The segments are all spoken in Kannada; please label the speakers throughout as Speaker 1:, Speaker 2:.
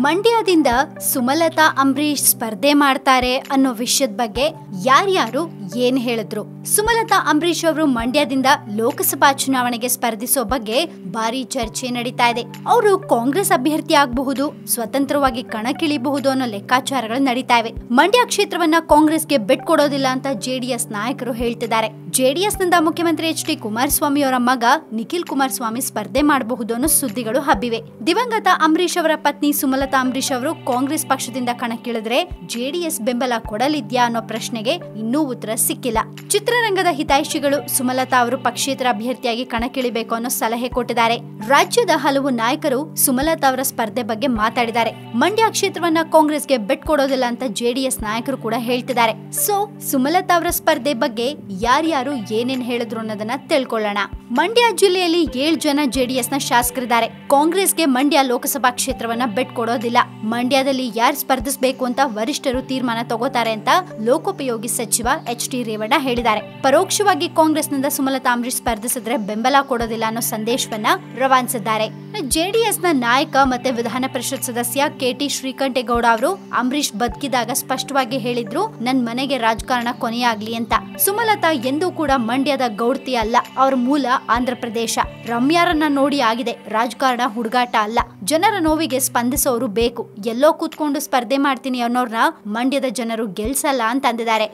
Speaker 1: ಮಂಡ್ಯದಿಂದ ಸುಮಲತಾ ಅಂಬರೀಶ್ ಸ್ಪರ್ಧೆ ಮಾಡ್ತಾರೆ ಅನ್ನೋ ವಿಷಯದ ಬಗ್ಗೆ ಯಾರ್ಯಾರು ಏನ್ ಹೇಳಿದ್ರು? ಸುಮಲತಾ ಅಂಬರೀಶ್ ಅವರು ಮಂಡ್ಯದಿಂದ ಲೋಕಸಭಾ ಚುನಾವಣೆಗೆ ಸ್ಪರ್ಧಿಸೋ ಬಗ್ಗೆ ಭಾರಿ ಚರ್ಚೆ ನಡೀತಾ ಇದೆ. ಅವರು ಕಾಂಗ್ರೆಸ್ ಅಭ್ಯರ್ಥಿ ಆಗಬಹುದು, ಸ್ವತಂತ್ರವಾಗಿ ಕಣಕ್ಕಿಳಿಬಹುದು ಅನ್ನೋ ಲೆಕ್ಕಾಚಾರಗಳು ನಡೀತಾ ಇವೆ. ಮಂಡ್ಯ ಕ್ಷೇತ್ರವನ್ನ ಕಾಂಗ್ರೆಸ್ಗೆ ಬಿಟ್ಕೊಡೋದಿಲ್ಲ ಅಂತ ಜೆಡಿಎಸ್ ನಾಯಕರು ಹೇಳ್ತಿದ್ದಾರೆ. ಜೆಡಿಎಸ್ನಿಂದ ಮುಖ್ಯಮಂತ್ರಿ ಎಚ್ ಡಿ ಕುಮಾರಸ್ವಾಮಿ ಅವರ ಮಗ ನಿಖಿಲ್ ಕುಮಾರಸ್ವಾಮಿ ಸ್ಪರ್ಧೆ ಮಾಡಬಹುದು ಅನ್ನೋ ಸುದ್ದಿಗಳು ಹಬ್ಬಿವೆ. ದಿವಂಗತ ಅಂಬರೀಶ್ ಅವರ ಪತ್ನಿ ಸುಮಲತಾ ಅಂಬರೀಶ್ ಅವರು ಕಾಂಗ್ರೆಸ್ ಪಕ್ಷದಿಂದ ಕಣಕ್ಕಿಳಿದ್ರೆ ಜೆಡಿಎಸ್ ಬೆಂಬಲ ಕೊಡಲಿದ್ಯಾ ಅನ್ನೋ ಪ್ರಶ್ನೆಗೆ ಇನ್ನೂ ಉತ್ತರ ಸಿಕ್ಕಿಲ್ಲ. ಚಿತ್ರರಂಗದ ಹಿತೈಷಿಗಳು ಸುಮಲತಾ ಅವರು ಪಕ್ಷೇತರ ಅಭ್ಯರ್ಥಿಯಾಗಿ ಕಣಕ್ಕಿಳಿಬೇಕು ಅನ್ನೋ ಸಲಹೆ ಕೊಟ್ಟಿದ್ದಾರೆ. ರಾಜ್ಯದ ಹಲವು ನಾಯಕರು ಸುಮಲತಾ ಅವರ ಸ್ಪರ್ಧೆ ಬಗ್ಗೆ ಮಾತಾಡಿದ್ದಾರೆ. ಮಂಡ್ಯ ಕ್ಷೇತ್ರವನ್ನ ಕಾಂಗ್ರೆಸ್ಗೆ ಬಿಟ್ಕೊಡೋದಿಲ್ಲ ಅಂತ ಜೆಡಿಎಸ್ ನಾಯಕರು ಕೂಡ ಹೇಳ್ತಿದ್ದಾರೆ. ಸೊ ಸುಮಲತಾ ಅವರ ಸ್ಪರ್ಧೆ ಬಗ್ಗೆ ಯಾರ್ಯಾರು ಏನೇನ್ ಹೇಳಿದ್ರು ಅನ್ನೋದನ್ನ ತಿಳ್ಕೊಳ್ಳೋಣ. ಮಂಡ್ಯ ಜಿಲ್ಲೆಯಲ್ಲಿ ಏಳು ಜನ ಜೆಡಿಎಸ್ನ ಶಾಸಕರಿದ್ದಾರೆ. ಕಾಂಗ್ರೆಸ್ಗೆ ಮಂಡ್ಯ ಲೋಕಸಭಾ ಕ್ಷೇತ್ರವನ್ನ ಬಿಟ್ಕೊಡೋದಿಲ್ಲ ಮಂಡ್ಯದಲ್ಲಿ ಯಾರು ಸ್ಪರ್ಧಿಸಬೇಕು ಅಂತ ವರಿಷ್ಠರು ತೀರ್ಮಾನ ತಗೋತಾರೆ ಅಂತ ಲೋಕೋಪಯೋಗಿ ಸಚಿವ ಎಚ್. ಡಿ ರೇವಣ್ಣ ಹೇಳಿದ್ದಾರೆ. ಪರೋಕ್ಷವಾಗಿ ಕಾಂಗ್ರೆಸ್ನಿಂದ ಸುಮಲತಾ ಅಂಬರೀಶ್ ಸ್ಪರ್ಧಿಸಿದ್ರೆ ಬೆಂಬಲ ಕೊಡೋದಿಲ್ಲ ಅನ್ನೋ ಸಂದೇಶವನ್ನ ರವಾನಿಸಿದ್ದಾರೆ. ಜೆಡಿಎಸ್ನ ನಾಯಕ ಮತ್ತೆ ವಿಧಾನ ಪರಿಷತ್ ಸದಸ್ಯ ಕೆಟಿ ಶ್ರೀಕಂಠೇಗೌಡ ಅವರು ಅಂಬರೀಶ್ ಬದುಕಿದಾಗ ಸ್ಪಷ್ಟವಾಗಿ ಹೇಳಿದ್ರು, ನನ್ ಮನೆಗೆ ರಾಜಕಾರಣ ಕೊನೆಯಾಗ್ಲಿ ಅಂತ. ಸುಮಲತಾ ಎಂದೂ ಕೂಡ ಮಂಡ್ಯದ ಗೌಡ್ತಿ ಅಲ್ಲ, ಅವ್ರ ಮೂಲ ಆಂಧ್ರ ಪ್ರದೇಶ. ರಮ್ಯಾರನ್ನ ನೋಡಿ ಆಗಿದೆ, ರಾಜಕಾರಣ ಹುಡುಗಾಟ ಅಲ್ಲ. ಜನರ ನೋವಿಗೆ ಸ್ಪಂದಿಸೋರು ಬೇಕು. ಎಲ್ಲೋ ಕೂತ್ಕೊಂಡು ಸ್ಪರ್ಧೆ ಮಾಡ್ತೀನಿ ಅನ್ನೋರ್ನ ಮಂಡ್ಯದ ಜನರು ಗೆಲ್ಸಲ್ಲ ಅಂತ ಅಂದಿದ್ದಾರೆ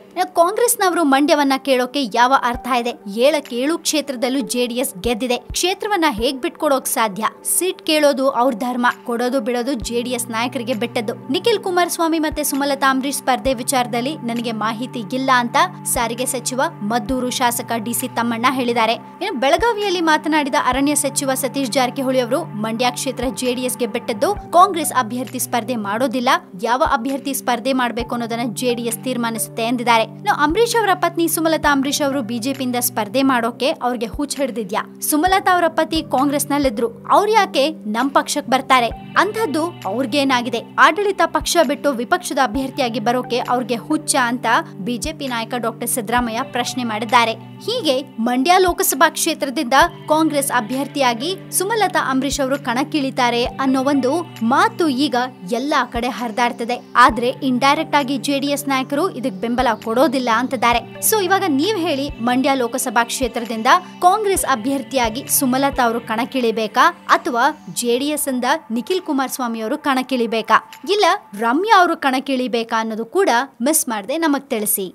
Speaker 1: ಕಾಂಗ್ರೆಸ್ನವರು ಮಂಡ್ಯವನ್ನ ಕೇಳೋಕೆ ಯಾವ ಅರ್ಥ ಇದೆ? ಏಳು ಕ್ಷೇತ್ರದಲ್ಲೂ ಜೆಡಿಎಸ್ ಗೆದ್ದಿದೆ. ಕ್ಷೇತ್ರವನ್ನ ಹೇಗ್ ಬಿಟ್ಕೊಡೋಕ್ ಸಾಧ್ಯ? ಸೀಟ್ ಕೇಳೋದು ಅವ್ರ ಧರ್ಮ, ಕೊಡೋದು ಬಿಡೋದು ಜೆಡಿಎಸ್ ನಾಯಕರಿಗೆ ಬಿಟ್ಟದ್ದು. ನಿಖಿಲ್ ಕುಮಾರಸ್ವಾಮಿ ಮತ್ತೆ ಸುಮಲತಾ ಅಂಬರೀಶ್ ಸ್ಪರ್ಧೆ ವಿಚಾರದಲ್ಲಿ ನನಗೆ ಮಾಹಿತಿ ಇಲ್ಲ ಅಂತ ಸಾರಿಗೆ ಸಚಿವ ಮದ್ದೂರು ಶಾಸಕ ಡಿಸಿ ತಮ್ಮಣ್ಣ ಹೇಳಿದ್ದಾರೆ. ಇನ್ನು ಬೆಳಗಾವಿಯಲ್ಲಿ ಮಾತನಾಡಿದ ಅರಣ್ಯ ಸಚಿವ ಸತೀಶ್ ಜಾರಕಿಹೊಳಿ ಅವರು, ಮಂಡ್ಯ ಕ್ಷೇತ್ರ ಜೆಡಿಎಸ್ಗೆ ಬಿಟ್ಟದ್ದು, ಕಾಂಗ್ರೆಸ್ ಅಭ್ಯರ್ಥಿ ಸ್ಪರ್ಧೆ ಮಾಡೋದಿಲ್ಲ, ಯಾವ ಅಭ್ಯರ್ಥಿ ಸ್ಪರ್ಧೆ ಮಾಡಬೇಕು ಅನ್ನೋದನ್ನ ಜೆಡಿಎಸ್ ತೀರ್ಮಾನಿಸುತ್ತೆ ಎಂದಿದ್ದಾರೆ. ಇನ್ನು ಅವರ ಪತ್ನಿ ಸುಮಲತಾ ಅಂಬರೀಶ್ ಅವರು ಬಿಜೆಪಿಯಿಂದ ಸ್ಪರ್ಧೆ ಮಾಡೋಕೆ ಅವ್ರಿಗೆ ಹುಚ್ಚ ಹಿಡಿದಿದ್ಯಾ? ಸುಮಲತಾ ಅವರ ಪತಿ ಕಾಂಗ್ರೆಸ್ ನಲ್ಲಿದ್ರು ಅವ್ರು ಯಾಕೆ ನಮ್ ಪಕ್ಷಕ್ಕೆ ಬರ್ತಾರೆ? ಅಂತದ್ದು ಅವ್ರಿಗೇನಾಗಿದೆ? ಆಡಳಿತ ಪಕ್ಷ ಬಿಟ್ಟು ವಿಪಕ್ಷದ ಅಭ್ಯರ್ಥಿಯಾಗಿ ಬರೋಕೆ ಅವ್ರಿಗೆ ಹುಚ್ಚ ಅಂತ ಬಿಜೆಪಿ ನಾಯಕ ಡಾಕ್ಟರ್ ಸಿದ್ದರಾಮಯ್ಯ ಪ್ರಶ್ನೆ ಮಾಡಿದ್ದಾರೆ. ಹೀಗೆ ಮಂಡ್ಯ ಲೋಕಸಭಾ ಕ್ಷೇತ್ರದಿಂದ ಕಾಂಗ್ರೆಸ್ ಅಭ್ಯರ್ಥಿಯಾಗಿ ಸುಮಲತಾ ಅಂಬರೀಶ್ ಅವರು ಕಣಕ್ಕಿಳಿತಾರೆ ಅನ್ನೋ ಒಂದು ಮಾತು ಈಗ ಎಲ್ಲಾ ಕಡೆ ಹರಿದಾಡ್ತದೆ. ಆದ್ರೆ ಇಂಡೈರೆಕ್ಟ್ ಆಗಿ ಜೆಡಿಎಸ್ ನಾಯಕರು ಇದಕ್ಕೆ ಬೆಂಬಲ ಕೊಡೋದಿಲ್ಲ ಅಂತಿದ್ದಾರೆ ಸೊ ಇವಾಗ ನೀವ್ ಹೇಳಿ ಮಂಡ್ಯ ಲೋಕಸಭಾ ಕ್ಷೇತ್ರದಿಂದ ಕಾಂಗ್ರೆಸ್ ಅಭ್ಯರ್ಥಿಯಾಗಿ ಸುಮಲತಾ ಅವರು ಕಣಕ್ಕಿಳಿಬೇಕಾ ಅಥವಾ ಜೆಡಿಎಸ್ ಇಂದ ನಿಖಿಲ್ ಕುಮಾರಸ್ವಾಮಿ ಅವರು ಕಣಕ್ಕಿಳಿಬೇಕಾ? ಇಲ್ಲ ರಮ್ಯಾ ಅವರು ಕಣಕ್ಕಿಳಿಬೇಕಾ ಅನ್ನೋದು ಕೂಡ ಮಿಸ್ ಮಾಡದೆ ನಮಗ್ ತಿಳಿಸಿ.